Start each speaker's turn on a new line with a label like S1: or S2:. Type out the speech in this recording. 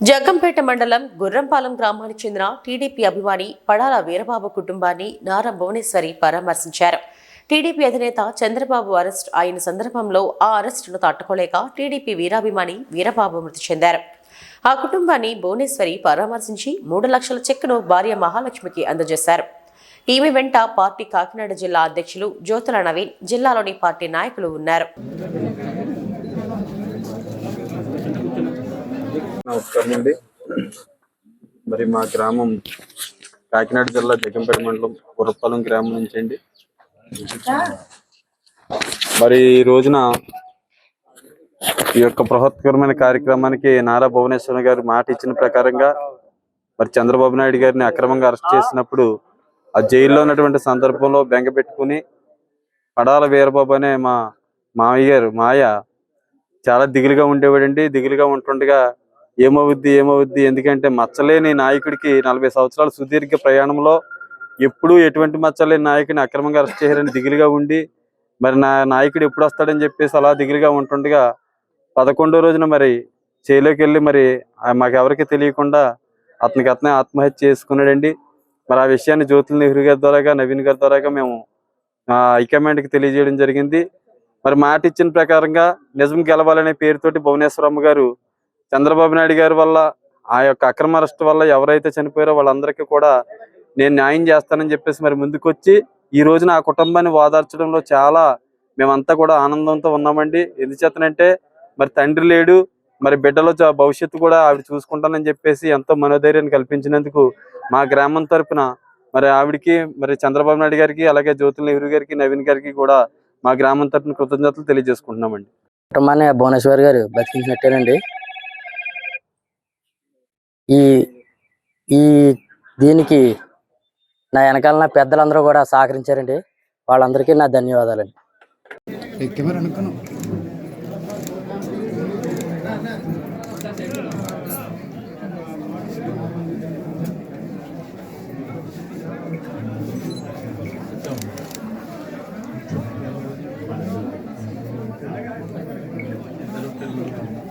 S1: జగ్గంపేట మండలం గుర్రంపాలెం గ్రామానికి చెందిన టీడీపీ అభిమాని పడాల వీరబాబు కుటుంబాన్ని నారా భువనేశ్వరి పరామర్శించారు. టీడీపీ అధినేత చంద్రబాబు అరెస్ట్ అయిన సందర్భంలో ఆ అరెస్టును తట్టుకోలేక టీడీపీ వీరాభిమాని వీరబాబు మృతి చెందారు. ఆ కుటుంబాన్ని భువనేశ్వరి పరామర్శించి మూడు లక్షల చెక్కును భార్య మహాలక్ష్మికి అందజేశారు. ఈమె వెంట పార్టీ కాకినాడ జిల్లా అధ్యక్షులు జ్యోతుల నవీన్ జిల్లాలోని పార్టీ నాయకులు ఉన్నారు.
S2: నమస్కారం అండి. మరి మా గ్రామం కాకినాడ జిల్లా జగంపేట మండలం గురపాలెం గ్రామం నుంచి అండి. మరి ఈ రోజున ఈ యొక్క బృహత్కరమైన కార్యక్రమానికి నారా భువనేశ్వర గారు మాట ఇచ్చిన ప్రకారంగా మరి చంద్రబాబు నాయుడు గారిని అక్రమంగా అరెస్ట్ చేసినప్పుడు ఆ జైల్లో ఉన్నటువంటి సందర్భంలో బెంగ పెట్టుకుని పడాల వీరబాబు అనే మా మామయ్య గారు మాయ చాలా దిగులుగా ఉండేవాడండి. దిగులుగా ఉంటుండగా ఏమవుద్ది ఏమవుద్ది? ఎందుకంటే మచ్చలేని నాయకుడికి నలభై సంవత్సరాల సుదీర్ఘ ప్రయాణంలో ఎప్పుడూ ఎటువంటి మచ్చలేని నాయకుడిని అక్రమంగా అరెస్ట్ చేశారని దిగులుగా ఉండి మరి నా నాయకుడు ఎప్పుడు వస్తాడని చెప్పేసి అలా దిగులుగా ఉంటుండగా పదకొండో రోజున మరి చేలోకి వెళ్ళి మరి మాకెవరికి మాకు ఎవరికి తెలియకుండా అతనికి అతనే ఆత్మహత్య చేసుకున్నాడండి. మరి ఆ విషయాన్ని జ్యోతుల నెహ్రూ గారి ద్వారాగా నవీన్ గారి ద్వారాగా మేము హైకమాండ్కి తెలియజేయడం జరిగింది. మరి మాట ఇచ్చిన ప్రకారంగా నిజం గెలవాలనే పేరుతోటి భువనేశ్వరమ్మ గారు చంద్రబాబు నాయుడు గారి వల్ల ఆ యొక్క అక్రమ అరెస్ట్ వల్ల ఎవరైతే చనిపోయారో వాళ్ళందరికీ కూడా నేను న్యాయం చేస్తానని చెప్పేసి మరి ముందుకొచ్చి ఈ రోజున ఆ కుటుంబాన్ని ఓదార్చడంలో చాలా మేమంతా కూడా ఆనందంతో ఉన్నామండి. ఎందుచేతనంటే మరి తండ్రి లేడు మరి బిడ్డలో భవిష్యత్తు కూడా ఆవిడ చూసుకుంటానని చెప్పేసి ఎంతో మనోధైర్యాన్ని కల్పించినందుకు మా గ్రామం తరఫున మరి ఆవిడకి మరి చంద్రబాబు నాయుడు గారికి అలాగే జ్యోతుల నెహ్రూ గారికి నవీన్ గారికి కూడా మా గ్రామం తరపున కృతజ్ఞతలు తెలియజేసుకుంటున్నామండి.
S3: కుటుంబాన్ని భువనేశ్వర్ గారు బతికించినట్టేనండి. ఈ ఈ దీనికి నా వెనకాల నా పెద్దలందరూ కూడా సహకరించారండి వాళ్ళందరికీ నా ధన్యవాదాలండి
S4: Thank you.